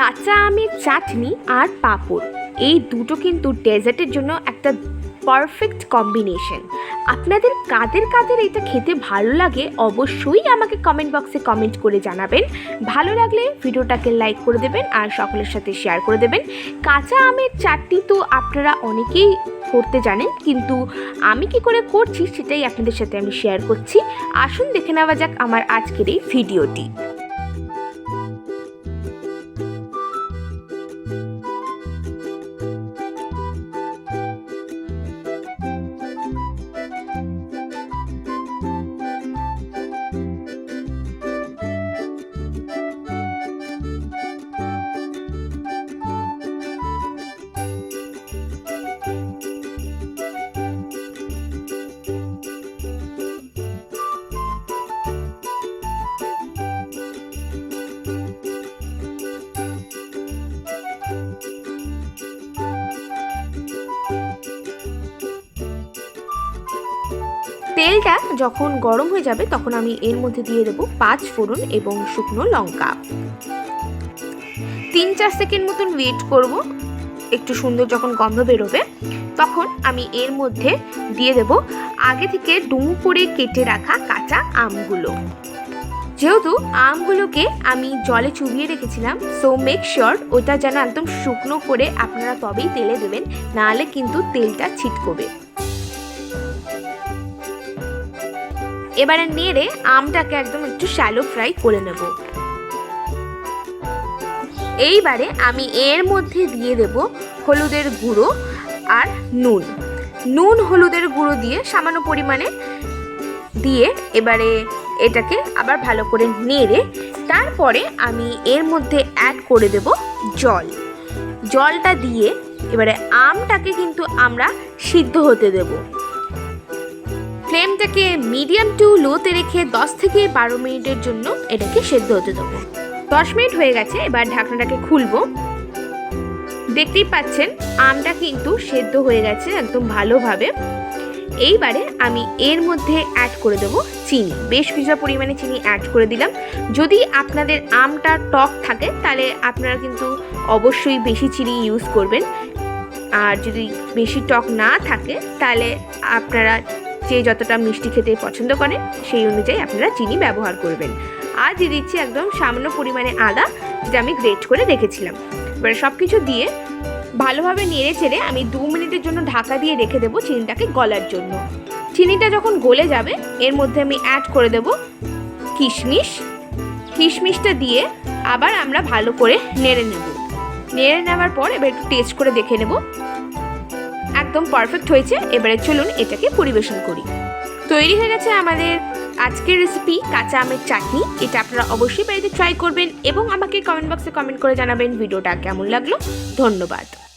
কাঁচা আমের চাটনি আর পাঁপড়। এই দুটো কিন্তু ডেজার্টের জন্য একটা পারফেক্ট কম্বিনেশন আপনাদের কাদের কাদের এটা খেতে ভালো লাগে অবশ্যই আমাকে কমেন্ট বক্সে কমেন্ট করে জানাবেন। ভালো লাগলে ভিডিওটাকে লাইক করে দেবেন আর সকলের সাথে শেয়ার করে দেবেন। কাঁচা আমের চাটনি তো আপনারা অনেকেই করতে জানেন, কিন্তু আমি কি করে করছি সেটাই আপনাদের সাথে আমি শেয়ার করছি। আসুন দেখে নেওয়া যাক আমার আজকের এই ভিডিওটি Bye. তেলটা যখন গরম হয়ে যাবে, তখন আমি এর মধ্যে দিয়ে দেবো পাঁচ ফোড়ন এবং শুকনো লঙ্কা। তিন চার সেকেন্ড মতন ওয়েট করব। একটু সুন্দর যখন গন্ধ বেরোবে, তখন আমি এর মধ্যে দিয়ে দেব আগে থেকে ডুমু করে কেটে রাখা কাঁচা আমগুলো। যেহেতু আমগুলোকে আমি জলে চুবিয়ে রেখেছিলাম সো মেক শিওর ওটা যেন একদম শুকনো করে আপনারা তবেই তেলে দেবেন, নাহলে কিন্তু তেলটা ছিটকবে। এবারে নেড়ে আমটাকে একদম একটু শ্যালো ফ্রাই করে নেব। এইবারে আমি এর মধ্যে দিয়ে দেব হলুদের গুঁড়ো আর নুন। নুন, হলুদের গুঁড়ো দিয়ে সামান্য পরিমাণে দিয়ে এবারে এটাকে আবার ভালো করে নেড়ে তারপরে আমি এর মধ্যে অ্যাড করে দেব জল। জলটা দিয়ে এবারে আমটাকে কিন্তু আমরা সিদ্ধ হতে দেবো। ফ্লেমটাকে মিডিয়াম টু লোতে রেখে 10 থেকে বারো মিনিটের জন্য এটাকে সেদ্ধ হতে দেবো। দশ মিনিট হয়ে গেছে, এবার ঢাকনাটাকে খুলবো। দেখতেই পাচ্ছেন, আমটা কিন্তু সেদ্ধ হয়ে গেছে একদম ভালোভাবে। এইবারে আমি এর মধ্যে অ্যাড করে দেবো চিনি। বেশ কিছুটা পরিমাণে চিনি অ্যাড করে দিলাম। যদি আপনাদের আমটা টক থাকে, তাহলে আপনারা কিন্তু অবশ্যই বেশি চিনি ইউজ করবেন। আর যদি বেশি টক না থাকে, তাহলে আপনারা যে যতটা মিষ্টি খেতে পছন্দ করেন, সেই অনুযায়ী আপনারা চিনি ব্যবহার করবেন। আর দিয়ে দিচ্ছি একদম সামান্য পরিমাণে আদা যেটা আমি গ্রেট করে রেখেছিলাম। এবার সব কিছু দিয়ে ভালোভাবে নেড়ে চেড়ে আমি দু মিনিটের জন্য ঢাকা দিয়ে রেখে দেবো চিনিটাকে গলার জন্য। চিনিটা যখন গলে যাবে, এর মধ্যে আমি অ্যাড করে দেবো কিশমিশ। কিশমিশটা দিয়ে আবার আমরা ভালো করে নেড়ে নেব। নেড়ে নেওয়ার পর এবার একটু টেস্ট করে দেখে নেব। একদম পারফেক্ট হয়েছে। এবারে চলুন এটাকে পরিবেশন করি। তৈরি হয়ে গেছে আমাদের আজকের রেসিপি কাঁচা আমের চাটনি। এটা আপনারা অবশ্যই বাড়িতে ট্রাই করবেন এবং আমাকে কমেন্ট বক্সে কমেন্ট করে জানাবেন ভিডিওটা কেমন লাগল। ধন্যবাদ।